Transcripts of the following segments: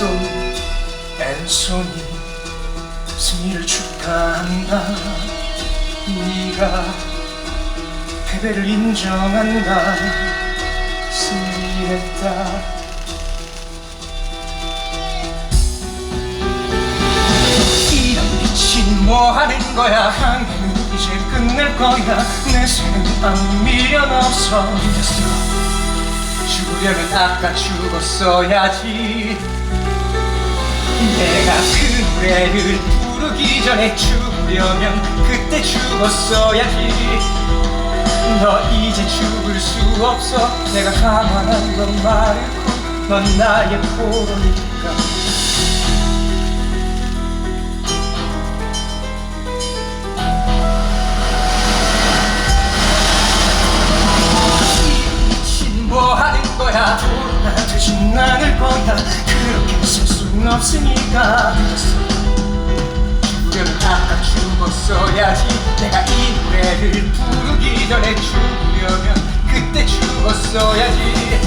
앤소니 앤소니 승리를 축하한다. 네가 패배를 인정한다. 승리했다. 뭐 하는 거야? 항해는 이제 끝낼 거야. 내 아무 미련 없어. 죽으려면 아까 죽었어야지 내가 그 노래를 부르기 전에 죽으려면 그때 죽었어야 지. 너 이제 죽을 수 없어. 내가 가만한 건 말고 넌 나의 포로니까. 뭐 하는 거야? 나 대신 않을 거야? 그렇게 쓸순 없으니까. 죽으려면 아까 죽었어야지. 내가 이 노래를 부르기 전에 죽으려면 그때 죽었어야지.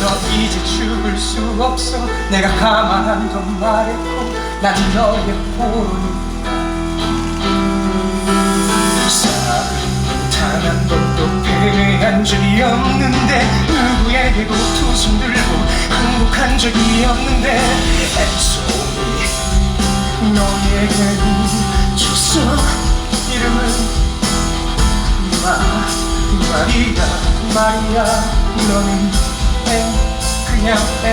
너 이제 죽을 수 없어. 내가 가만한 건 말했고 난 너의 싸움 당한 것도 패배한 적이 없는데 누구에게도 두손 들고 적이 없는데 앤소니 너에게는 줬어 이름은 마 마리아 마리아 너는 앤 그냥 앤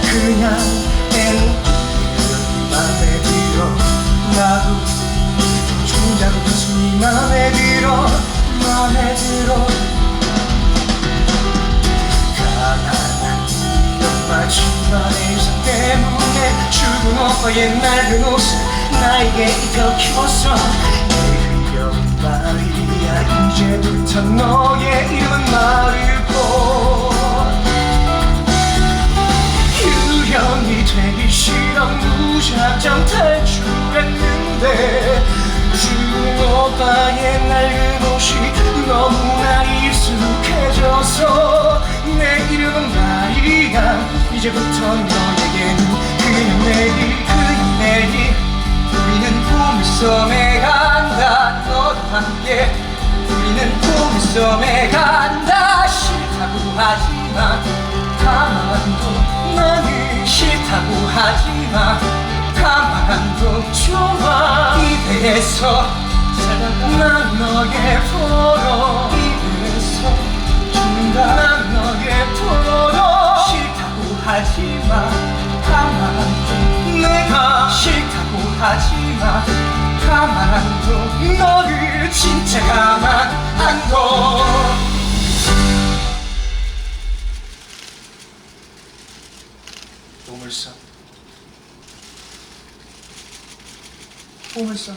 그냥 앤 맘에 들어. 나도 중자도 가슴이 맘에 들어. 맘에 들어 마지막 의사 때문에 죽은 오빠의 낡은 옷을 나에게 입혀 키웠어 내 흥겨운 말이야. 이제부터 너의 이름은 마르고 유령이 되기 싫어 무작정 탈출했는데 죽은 오빠의 낡은 옷이 너무나 익숙해져서 이제부터 너에게는 그냥 내리 그냥 내리 우리는 꿈섬에 간다. 너도 함께. 우리는 꿈섬에 간다. 싫다고 하지마 가만둬 나는 싫다고 하지마 가만둬 좋아. 이대에서 난 너의 포로 이대에서 죽는다 하지마 가만둬 내가 싫다고 하지마 가만둬 너를 진짜 가만 안둬. 보물선 보물선